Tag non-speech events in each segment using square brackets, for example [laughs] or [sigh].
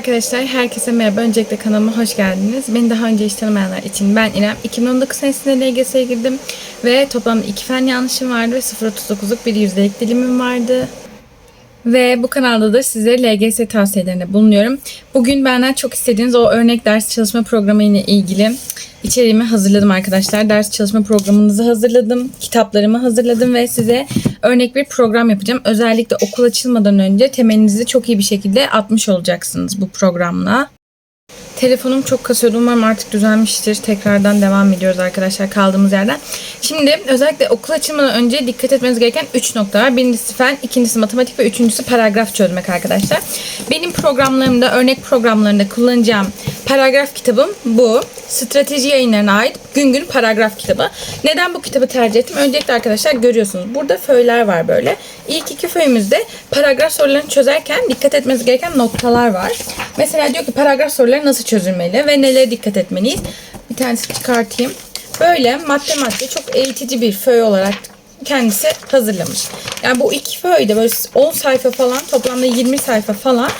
Arkadaşlar herkese merhaba. Öncelikle kanalıma hoş geldiniz. Beni daha önce hiç tanımayanlar için ben İrem. 2019 senesinde LGS'ye girdim ve toplamda iki fen yanlışım vardı ve 0.39'luk bir yüzdelik dilimim vardı. Ve bu kanalda da size LGS tavsiyelerinde bulunuyorum. Bugün benden çok istediğiniz o örnek ders çalışma programı ile ilgili içeriğimi hazırladım arkadaşlar. Ders çalışma programınızı hazırladım. Kitaplarımı hazırladım ve size örnek bir program yapacağım. Özellikle okul açılmadan önce temelinizi çok iyi bir şekilde atmış olacaksınız bu programla. Telefonum çok kasıyordu. Umarım artık düzelmiştir. Tekrardan devam ediyoruz arkadaşlar kaldığımız yerden. Şimdi özellikle okul açılmadan önce dikkat etmeniz gereken 3 nokta var. Birincisi fen, ikincisi matematik ve üçüncüsü paragraf çözmek arkadaşlar. Benim programlarımda, örnek programlarında kullanacağım paragraf kitabım bu. Strateji yayınlarına ait gün gün paragraf kitabı. Neden bu kitabı tercih ettim? Öncelikle arkadaşlar görüyorsunuz. Burada föyler var böyle. İlk iki föyümüzde paragraf sorularını çözerken dikkat etmeniz gereken noktalar var. Mesela diyor ki paragraf soruları nasıl çözülmeli ve nelere dikkat etmeliyiz? Bir tanesi çıkartayım. Böyle madde madde çok eğitici bir föy olarak kendisi hazırlamış. Yani bu iki föyde böyle 10 sayfa falan toplamda 20 sayfa falan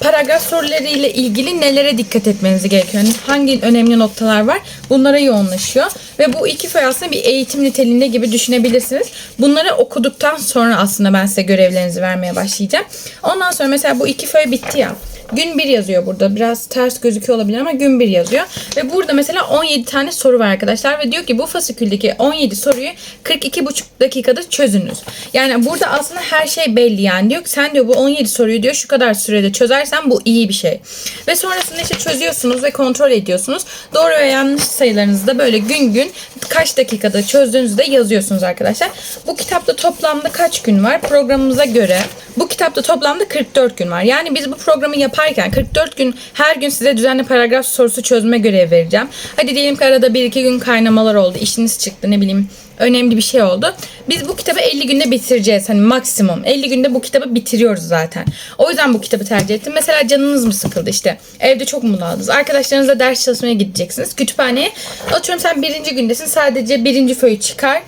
paragraf soruları ile ilgili nelere dikkat etmeniz gerekiyor? Hangi önemli noktalar var? Bunlara yoğunlaşıyor. Ve bu iki föy aslında bir eğitim niteliğinde gibi düşünebilirsiniz. Bunları okuduktan sonra aslında ben size görevlerinizi vermeye başlayacağım. Ondan sonra mesela bu iki föy bitti ya. Gün 1 yazıyor burada. Biraz ters gözüküyor olabilir ama gün 1 yazıyor. Ve burada mesela 17 tane soru var arkadaşlar. Ve diyor ki bu fasiküldeki 17 soruyu 42,5 dakikada çözünüz. Yani burada aslında her şey belli yani. Diyor ki sen diyor bu 17 soruyu diyor şu kadar sürede çözersen bu iyi bir şey. Ve sonrasında işte çözüyorsunuz ve kontrol ediyorsunuz. Doğru ve yanlış sayılarınızı da böyle gün gün kaç dakikada çözdüğünüzü de yazıyorsunuz arkadaşlar. Bu kitapta toplamda kaç gün var? Programımıza göre bu kitapta toplamda 44 gün var. Yani biz bu programı yaparken 44 gün her gün size düzenli paragraf sorusu çözme görevi vereceğim. Hadi diyelim ki arada 1-2 gün kaynamalar oldu. işiniz çıktı ne bileyim önemli bir şey oldu. Biz bu kitabı 50 günde bitireceğiz. Hani maksimum 50 günde bu kitabı bitiriyoruz zaten. O yüzden bu kitabı tercih ettim. Mesela canınız mı sıkıldı işte. Evde çok mu bunaldınız? Arkadaşlarınızla ders çalışmaya gideceksiniz. Kütüphaneye. Atıyorum sen birinci gündesin. Sadece birinci föyü çıkar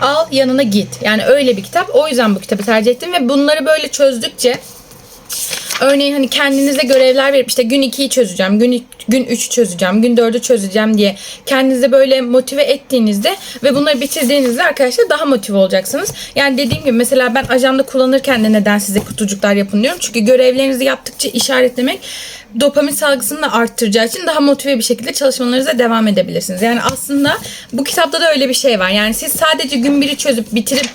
al yanına git. Yani öyle bir kitap. O yüzden bu kitabı tercih ettim ve bunları böyle çözdükçe Örneğin hani kendinize görevler verip işte gün 2'yi çözeceğim, gün gün 3'ü çözeceğim, gün 4'ü çözeceğim diye kendinize böyle motive ettiğinizde ve bunları bitirdiğinizde arkadaşlar daha motive olacaksınız. Yani dediğim gibi mesela ben ajanda kullanırken de neden size kutucuklar yapın diyorum. Çünkü görevlerinizi yaptıkça işaretlemek dopamin salgısını da arttıracağı için daha motive bir şekilde çalışmalarınıza devam edebilirsiniz. Yani aslında bu kitapta da öyle bir şey var. Yani siz sadece gün biri çözüp bitirip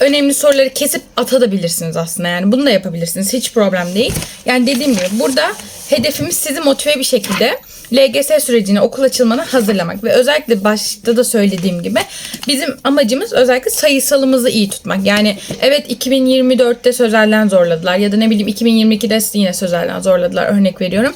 önemli soruları kesip atabilirsiniz aslında. Yani bunu da yapabilirsiniz. Hiç problem değil. Yani dediğim gibi burada hedefimiz sizi motive bir şekilde LGS sürecine okul açılmana hazırlamak ve özellikle başta da söylediğim gibi bizim amacımız özellikle sayısalımızı iyi tutmak. Yani evet 2024'te sözelden zorladılar ya da ne bileyim 2022'de yine sözelden zorladılar örnek veriyorum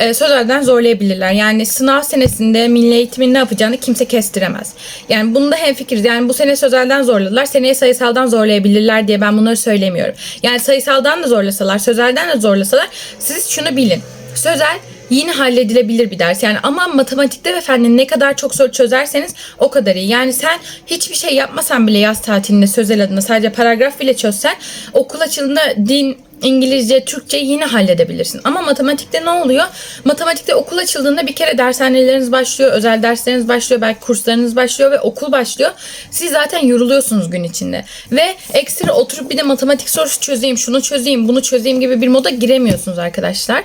e, sözelden zorlayabilirler. Yani sınav senesinde milli eğitimin ne yapacağını kimse kestiremez. Yani bunda hemfikiriz. Yani bu sene sözelden zorladılar. Seneye sayısaldan zorlayabilirler diye ben bunları söylemiyorum. Yani sayısaldan da zorlasalar, sözelden de zorlasalar siz şunu bilin. Sözel yine halledilebilir bir ders. Yani ama matematikte ve fende ne kadar çok soru çözerseniz o kadar iyi. Yani sen hiçbir şey yapmasan bile yaz tatilinde sözel adına sadece paragraf bile çözsen okul açıldığında din İngilizce, Türkçe yine halledebilirsin. Ama matematikte ne oluyor? Matematikte okul açıldığında bir kere dershaneleriniz başlıyor, özel dersleriniz başlıyor, belki kurslarınız başlıyor ve okul başlıyor. Siz zaten yoruluyorsunuz gün içinde. Ve ekstra oturup bir de matematik sorusu çözeyim, şunu çözeyim, bunu çözeyim gibi bir moda giremiyorsunuz arkadaşlar.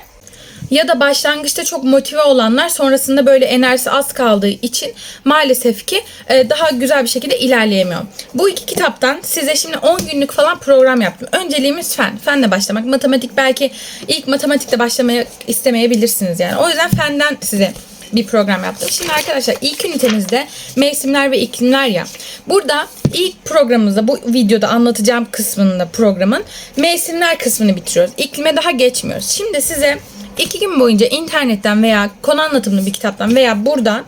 Ya da başlangıçta çok motive olanlar sonrasında böyle enerjisi az kaldığı için maalesef ki e, daha güzel bir şekilde ilerleyemiyor. Bu iki kitaptan size şimdi 10 günlük falan program yaptım. Önceliğimiz fen. Fenle başlamak. Matematik belki ilk matematikle başlamaya istemeyebilirsiniz yani. O yüzden fenden size bir program yaptım. Şimdi arkadaşlar ilk ünitemizde mevsimler ve iklimler ya. Burada ilk programımızda bu videoda anlatacağım kısmında programın mevsimler kısmını bitiriyoruz. İklime daha geçmiyoruz. Şimdi size iki gün boyunca internetten veya konu anlatımlı bir kitaptan veya buradan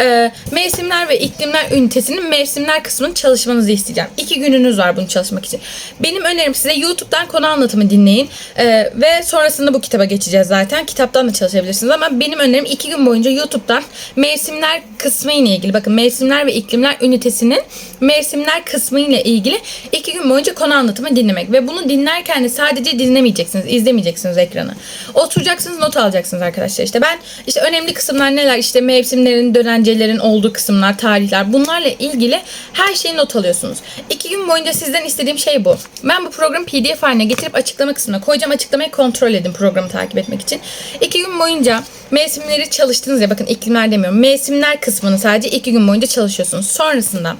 e, mevsimler ve iklimler ünitesinin mevsimler kısmını çalışmanızı isteyeceğim. İki gününüz var bunu çalışmak için. Benim önerim size YouTube'dan konu anlatımı dinleyin e, ve sonrasında bu kitaba geçeceğiz zaten. Kitaptan da çalışabilirsiniz ama benim önerim iki gün boyunca YouTube'dan mevsimler kısmı ile ilgili bakın mevsimler ve iklimler ünitesinin mevsimler kısmı ile ilgili iki gün boyunca konu anlatımı dinlemek ve bunu dinlerken de sadece dinlemeyeceksiniz, izlemeyeceksiniz ekranı. Oturacaksınız açacaksınız, not alacaksınız arkadaşlar. İşte ben işte önemli kısımlar neler? İşte mevsimlerin, dönencelerin olduğu kısımlar, tarihler. Bunlarla ilgili her şeyi not alıyorsunuz. İki gün boyunca sizden istediğim şey bu. Ben bu programı PDF haline getirip açıklama kısmına koyacağım. Açıklamayı kontrol edin programı takip etmek için. İki gün boyunca mevsimleri çalıştınız ya bakın iklimler demiyorum. Mevsimler kısmını sadece iki gün boyunca çalışıyorsunuz. Sonrasında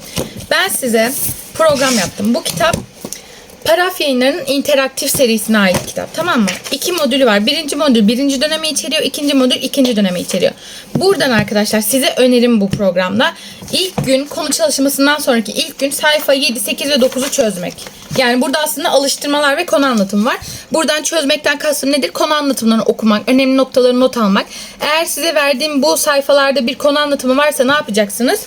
ben size program yaptım. Bu kitap Paraf yayınlarının interaktif serisine ait kitap tamam mı? İki modülü var. Birinci modül birinci dönemi içeriyor. ikinci modül ikinci dönemi içeriyor. Buradan arkadaşlar size önerim bu programda. İlk gün konu çalışmasından sonraki ilk gün sayfa 7, 8 ve 9'u çözmek. Yani burada aslında alıştırmalar ve konu anlatımı var. Buradan çözmekten kastım nedir? Konu anlatımlarını okumak, önemli noktaları not almak. Eğer size verdiğim bu sayfalarda bir konu anlatımı varsa ne yapacaksınız?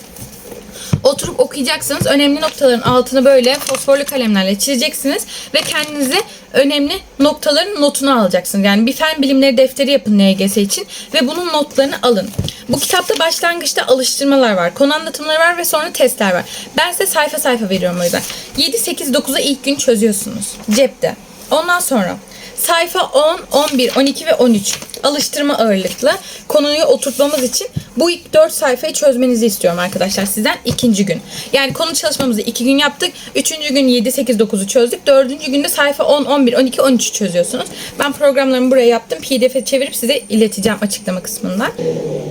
Oturup okuyacaksınız. Önemli noktaların altını böyle fosforlu kalemlerle çizeceksiniz ve kendinize önemli noktaların notunu alacaksınız. Yani bir fen bilimleri defteri yapın LGS için ve bunun notlarını alın. Bu kitapta başlangıçta alıştırmalar var, konu anlatımları var ve sonra testler var. Ben size sayfa sayfa veriyorum o yüzden. 7, 8, 9'a ilk gün çözüyorsunuz cepte. Ondan sonra sayfa 10, 11, 12 ve 13 alıştırma ağırlıklı konuyu oturtmamız için bu ilk 4 sayfayı çözmenizi istiyorum arkadaşlar sizden ikinci gün. Yani konu çalışmamızı 2 gün yaptık. Üçüncü gün 7, 8, 9'u çözdük. Dördüncü günde sayfa 10, 11, 12, 13'ü çözüyorsunuz. Ben programlarımı buraya yaptım. PDF'e çevirip size ileteceğim açıklama kısmında.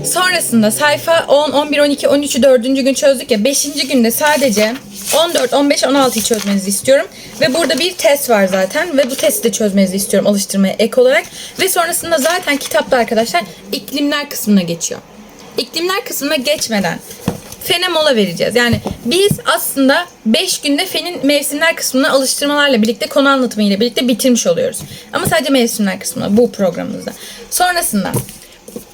Sonrasında sayfa 10, 11, 12, 13'ü dördüncü gün çözdük ya. Beşinci günde sadece 14, 15, 16'yı çözmenizi istiyorum. Ve burada bir test var zaten. Ve bu testi de çözmenizi istiyorum alıştırmaya ek olarak. Ve sonrasında zaten kitapta arkadaşlar iklimler kısmına geçiyor. İklimler kısmına geçmeden fene mola vereceğiz. Yani biz aslında 5 günde fenin mevsimler kısmını alıştırmalarla birlikte konu anlatımı ile birlikte bitirmiş oluyoruz. Ama sadece mevsimler kısmında bu programımızda. Sonrasında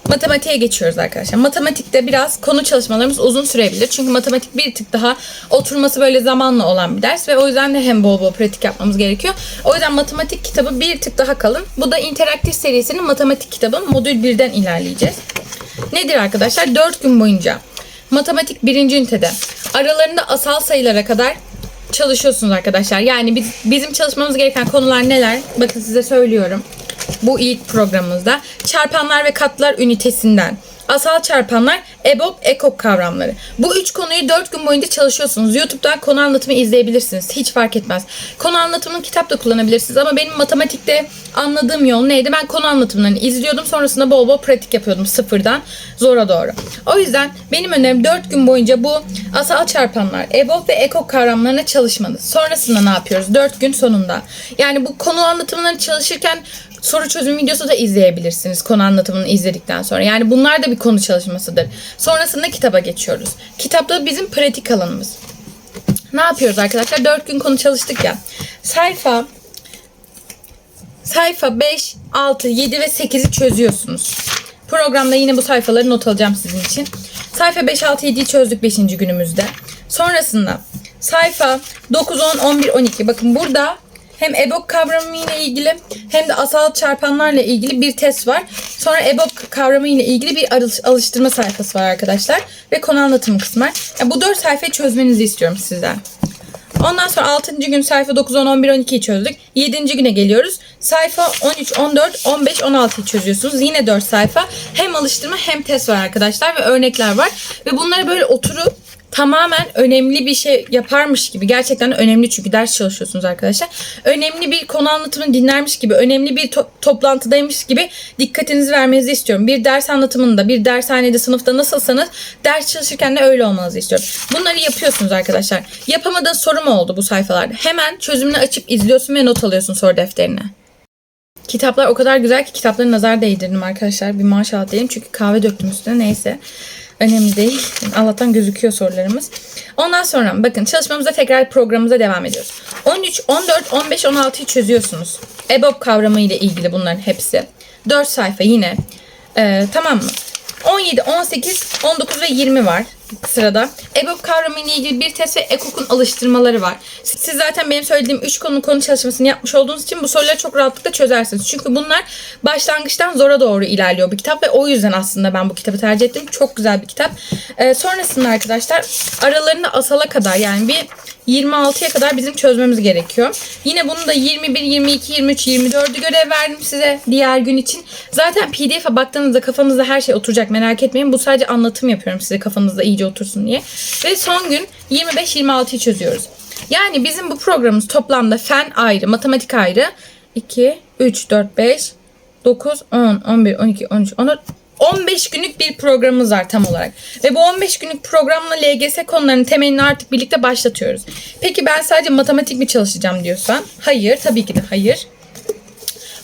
matematiğe geçiyoruz arkadaşlar. Matematikte biraz konu çalışmalarımız uzun sürebilir. Çünkü matematik bir tık daha oturması böyle zamanla olan bir ders ve o yüzden de hem bol bol pratik yapmamız gerekiyor. O yüzden matematik kitabı bir tık daha kalın. Bu da interaktif serisinin matematik kitabı. Modül 1'den ilerleyeceğiz. Nedir arkadaşlar? 4 gün boyunca matematik birinci ünitede aralarında asal sayılara kadar çalışıyorsunuz arkadaşlar. Yani biz, bizim çalışmamız gereken konular neler? Bakın size söylüyorum. Bu ilk programımızda çarpanlar ve katlar ünitesinden. Asal çarpanlar, EBOB, EKOK kavramları. Bu üç konuyu dört gün boyunca çalışıyorsunuz. YouTube'dan konu anlatımı izleyebilirsiniz. Hiç fark etmez. Konu anlatımını kitap da kullanabilirsiniz ama benim matematikte anladığım yol neydi? Ben konu anlatımlarını izliyordum. Sonrasında bol bol pratik yapıyordum sıfırdan zora doğru. O yüzden benim önerim dört gün boyunca bu asal çarpanlar, EBOB ve EKOK kavramlarına çalışmanız. Sonrasında ne yapıyoruz? Dört gün sonunda. Yani bu konu anlatımlarını çalışırken soru çözüm videosu da izleyebilirsiniz konu anlatımını izledikten sonra. Yani bunlar da bir konu çalışmasıdır. Sonrasında kitaba geçiyoruz. Kitapta bizim pratik alanımız. Ne yapıyoruz arkadaşlar? 4 gün konu çalıştık ya. Sayfa sayfa 5, 6, 7 ve 8'i çözüyorsunuz. Programda yine bu sayfaları not alacağım sizin için. Sayfa 5, 6, 7'yi çözdük 5. günümüzde. Sonrasında sayfa 9, 10, 11, 12. Bakın burada hem EBOB kavramı ile ilgili hem de asal çarpanlarla ilgili bir test var. Sonra EBOB kavramı ile ilgili bir alıştırma sayfası var arkadaşlar. Ve konu anlatımı kısmı var. Yani bu dört sayfayı çözmenizi istiyorum sizden. Ondan sonra 6. gün sayfa 9, 10, 11, 12'yi çözdük. 7. güne geliyoruz. Sayfa 13, 14, 15, 16'yı çözüyorsunuz. Yine 4 sayfa. Hem alıştırma hem test var arkadaşlar ve örnekler var. Ve bunları böyle oturup tamamen önemli bir şey yaparmış gibi gerçekten önemli çünkü ders çalışıyorsunuz arkadaşlar. Önemli bir konu anlatımını dinlermiş gibi, önemli bir to- toplantıdaymış gibi dikkatinizi vermenizi istiyorum. Bir ders anlatımında, bir dershanede, sınıfta nasılsanız ders çalışırken de öyle olmanızı istiyorum. Bunları yapıyorsunuz arkadaşlar. Yapamadığın soru mu oldu bu sayfalarda? Hemen çözümünü açıp izliyorsun ve not alıyorsun soru defterine. Kitaplar o kadar güzel ki kitapları nazar değdirdim arkadaşlar. Bir maşallah diyelim çünkü kahve döktüm üstüne neyse. Önemli değil. Allah'tan gözüküyor sorularımız. Ondan sonra bakın çalışmamıza tekrar programımıza devam ediyoruz. 13, 14, 15, 16'yı çözüyorsunuz. EBOB kavramı ile ilgili bunların hepsi. 4 sayfa yine. Ee, tamam mı? 17, 18, 19 ve 20 var sırada. EBOB kavramı ile ilgili bir test ve EKOK'un alıştırmaları var. Siz zaten benim söylediğim 3 konu konu çalışmasını yapmış olduğunuz için bu soruları çok rahatlıkla çözersiniz. Çünkü bunlar başlangıçtan zora doğru ilerliyor bir kitap ve o yüzden aslında ben bu kitabı tercih ettim. Çok güzel bir kitap. Ee, sonrasında arkadaşlar aralarında asala kadar yani bir 26'ya kadar bizim çözmemiz gerekiyor. Yine bunu da 21, 22, 23, 24'ü görev verdim size diğer gün için. Zaten pdf'e baktığınızda kafanızda her şey oturacak merak etmeyin. Bu sadece anlatım yapıyorum size kafanızda iyice otursun diye. Ve son gün 25-26'yı çözüyoruz. Yani bizim bu programımız toplamda fen ayrı, matematik ayrı 2, 3, 4, 5, 9, 10, 11, 12, 13, 14, 15 günlük bir programımız var tam olarak. Ve bu 15 günlük programla LGS konularının temelini artık birlikte başlatıyoruz. Peki ben sadece matematik mi çalışacağım diyorsan? Hayır, tabii ki de hayır.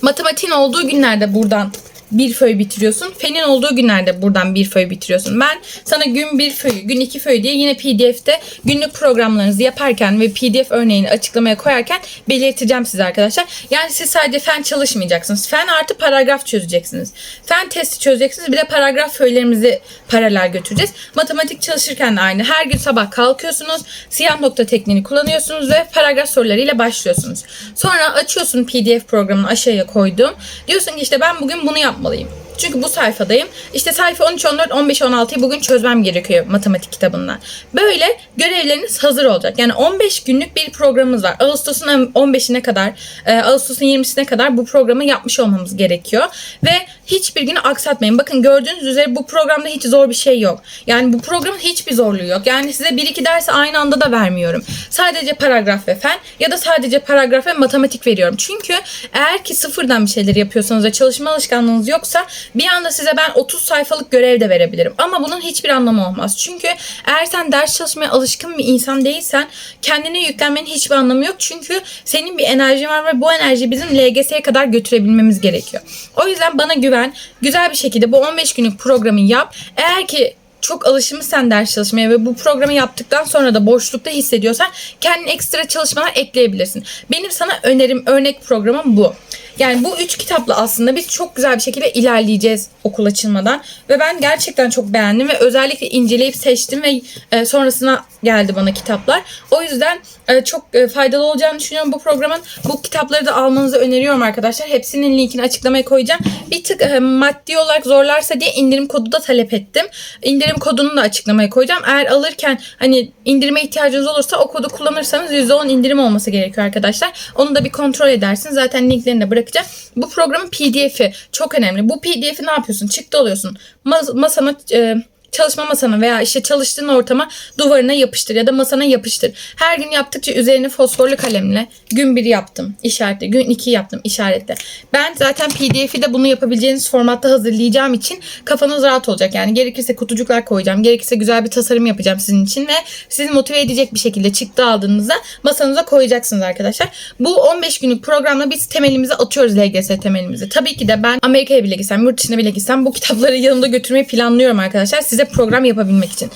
Matematiğin olduğu günlerde buradan bir föy bitiriyorsun. Fenin olduğu günlerde buradan bir föy bitiriyorsun. Ben sana gün bir föyü, gün iki föy diye yine PDF'te günlük programlarınızı yaparken ve PDF örneğini açıklamaya koyarken belirteceğim size arkadaşlar. Yani siz sadece fen çalışmayacaksınız. Fen artı paragraf çözeceksiniz. Fen testi çözeceksiniz. Bir de paragraf föylerimizi paralel götüreceğiz. Matematik çalışırken de aynı. Her gün sabah kalkıyorsunuz. Siyah nokta tekniğini kullanıyorsunuz ve paragraf sorularıyla başlıyorsunuz. Sonra açıyorsun PDF programını aşağıya koydum. Diyorsun ki işte ben bugün bunu yapmalıyım. Çünkü bu sayfadayım. İşte sayfa 13, 14, 15, 16'yı bugün çözmem gerekiyor matematik kitabından. Böyle görevleriniz hazır olacak. Yani 15 günlük bir programımız var. Ağustos'un 15'ine kadar, e, Ağustos'un 20'sine kadar bu programı yapmış olmamız gerekiyor. Ve hiçbir günü aksatmayın. Bakın gördüğünüz üzere bu programda hiç zor bir şey yok. Yani bu programın hiçbir zorluğu yok. Yani size 1-2 dersi aynı anda da vermiyorum. Sadece paragraf ve fen ya da sadece paragraf ve matematik veriyorum. Çünkü eğer ki sıfırdan bir şeyler yapıyorsanız ve çalışma alışkanlığınız yoksa bir anda size ben 30 sayfalık görev de verebilirim. Ama bunun hiçbir anlamı olmaz. Çünkü eğer sen ders çalışmaya alışkın bir insan değilsen kendine yüklenmenin hiçbir anlamı yok. Çünkü senin bir enerjin var ve bu enerjiyi bizim LGS'ye kadar götürebilmemiz gerekiyor. O yüzden bana güven. Güzel bir şekilde bu 15 günlük programı yap. Eğer ki çok alışmışsan ders çalışmaya ve bu programı yaptıktan sonra da boşlukta hissediyorsan kendin ekstra çalışmalar ekleyebilirsin. Benim sana önerim, örnek programım bu. Yani bu üç kitapla aslında biz çok güzel bir şekilde ilerleyeceğiz okul açılmadan. Ve ben gerçekten çok beğendim ve özellikle inceleyip seçtim ve e, sonrasına geldi bana kitaplar. O yüzden e, çok e, faydalı olacağını düşünüyorum bu programın. Bu kitapları da almanızı öneriyorum arkadaşlar. Hepsinin linkini açıklamaya koyacağım. Bir tık maddi olarak zorlarsa diye indirim kodu da talep ettim. İndirim kodunu da açıklamaya koyacağım. Eğer alırken hani indirime ihtiyacınız olursa o kodu kullanırsanız %10 indirim olması gerekiyor arkadaşlar. Onu da bir kontrol edersiniz. Zaten linklerini de bırakacağım. Bu programın PDF'i çok önemli. Bu PDF'i ne yapıyorsun? Çıktı alıyorsun. Mas- masana e, çalışma masana veya işte çalıştığın ortama duvarına yapıştır ya da masana yapıştır. Her gün yaptıkça üzerine fosforlu kalemle gün 1 yaptım işaretle, gün 2 yaptım işaretle. Ben zaten PDF'i de bunu yapabileceğiniz formatta hazırlayacağım için kafanız rahat olacak. Yani gerekirse kutucuklar koyacağım, gerekirse güzel bir tasarım yapacağım sizin için ve sizi motive edecek bir şekilde çıktı aldığınızda masanıza koyacaksınız arkadaşlar. Bu 15 günlük programla biz temelimizi atıyoruz LGS temelimizi. Tabii ki de ben Amerika'ya bile gitsem, yurt dışına bile gitsem bu kitapları yanımda götürmeyi planlıyorum arkadaşlar. Size program yapabilmek için.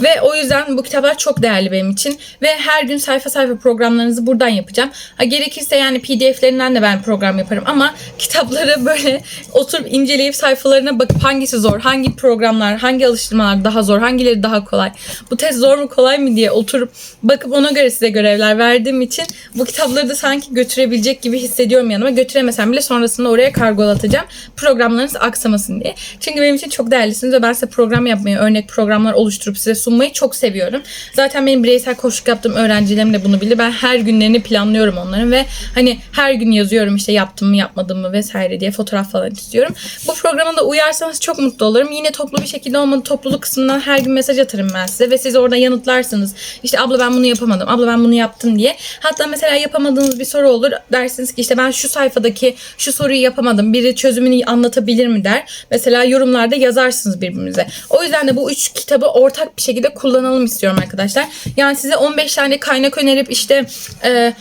Ve o yüzden bu kitaplar çok değerli benim için. Ve her gün sayfa sayfa programlarınızı buradan yapacağım. Ha, gerekirse yani pdf'lerinden de ben program yaparım. Ama [laughs] kitapları böyle oturup inceleyip sayfalarına bakıp hangisi zor, hangi programlar, hangi alıştırmalar daha zor, hangileri daha kolay. Bu test zor mu kolay mı diye oturup bakıp ona göre size görevler verdiğim için bu kitapları da sanki götürebilecek gibi hissediyorum yanıma. Götüremesem bile sonrasında oraya kargolatacağım. Programlarınız aksamasın diye. Çünkü benim için çok değerlisiniz ve ben size program yapmayı, örnek programlar oluşturup size sunmayı çok seviyorum. Zaten benim bireysel koşuk yaptığım öğrencilerim de bunu bilir. Ben her günlerini planlıyorum onların ve hani her gün yazıyorum işte yaptım mı yapmadım mı vesaire diye fotoğraf falan istiyorum. Bu programa da uyarsanız çok mutlu olurum. Yine toplu bir şekilde olmadı topluluk kısmından her gün mesaj atarım ben size ve siz orada yanıtlarsınız. İşte abla ben bunu yapamadım, abla ben bunu yaptım diye. Hatta mesela yapamadığınız bir soru olur. Dersiniz ki işte ben şu sayfadaki şu soruyu yapamadım. Biri çözümünü anlatabilir mi der. Mesela yorumlarda yazarsınız birbirimize. O yüzden de bu üç kitabı ortak bir şekilde kullanalım istiyorum arkadaşlar. Yani size 15 tane kaynak önerip işte e,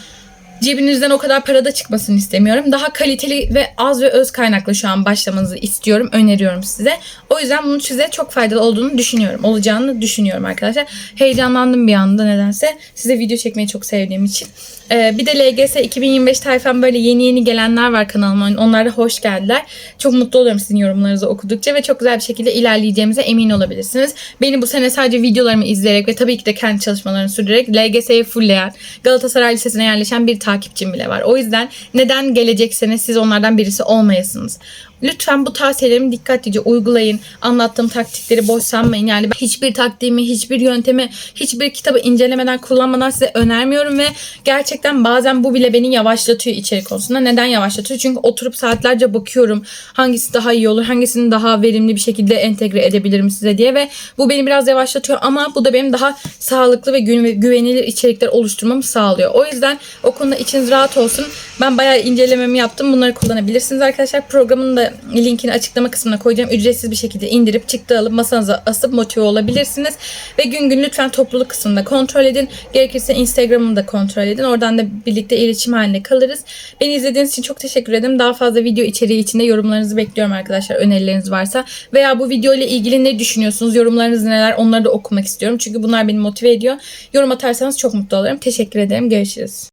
cebinizden o kadar para da çıkmasını istemiyorum. Daha kaliteli ve az ve öz kaynaklı şu an başlamanızı istiyorum, öneriyorum size. O yüzden bunun size çok faydalı olduğunu düşünüyorum. Olacağını düşünüyorum arkadaşlar. Heyecanlandım bir anda nedense. Size video çekmeyi çok sevdiğim için. Ee, bir de LGS 2025 tayfam böyle yeni yeni gelenler var kanalıma. Onlara hoş geldiler. Çok mutlu oluyorum sizin yorumlarınızı okudukça ve çok güzel bir şekilde ilerleyeceğimize emin olabilirsiniz. Beni bu sene sadece videolarımı izleyerek ve tabii ki de kendi çalışmalarını sürdürerek LGS'yi fullleyen, Galatasaray Lisesi'ne yerleşen bir takipçim bile var. O yüzden neden gelecek sene siz onlardan birisi olmayasınız? Lütfen bu tavsiyelerimi dikkatlice uygulayın. Anlattığım taktikleri boş sanmayın. Yani hiçbir taktiğimi, hiçbir yöntemi, hiçbir kitabı incelemeden, kullanmadan size önermiyorum ve gerçekten bazen bu bile beni yavaşlatıyor içerik konusunda. Neden yavaşlatıyor? Çünkü oturup saatlerce bakıyorum hangisi daha iyi olur, hangisini daha verimli bir şekilde entegre edebilirim size diye ve bu beni biraz yavaşlatıyor ama bu da benim daha sağlıklı ve güven- güvenilir içerikler oluşturmamı sağlıyor. O yüzden o konuda içiniz rahat olsun. Ben bayağı incelememi yaptım. Bunları kullanabilirsiniz arkadaşlar. Programın da linkini açıklama kısmına koyacağım. Ücretsiz bir şekilde indirip çıktı alıp masanıza asıp motive olabilirsiniz. Ve gün gün lütfen topluluk kısmında kontrol edin. Gerekirse Instagram'ımı da kontrol edin. Oradan da birlikte iletişim halinde kalırız. Beni izlediğiniz için çok teşekkür ederim. Daha fazla video içeriği içinde yorumlarınızı bekliyorum arkadaşlar. Önerileriniz varsa. Veya bu video ile ilgili ne düşünüyorsunuz? Yorumlarınız neler? Onları da okumak istiyorum. Çünkü bunlar beni motive ediyor. Yorum atarsanız çok mutlu olurum. Teşekkür ederim. Görüşürüz.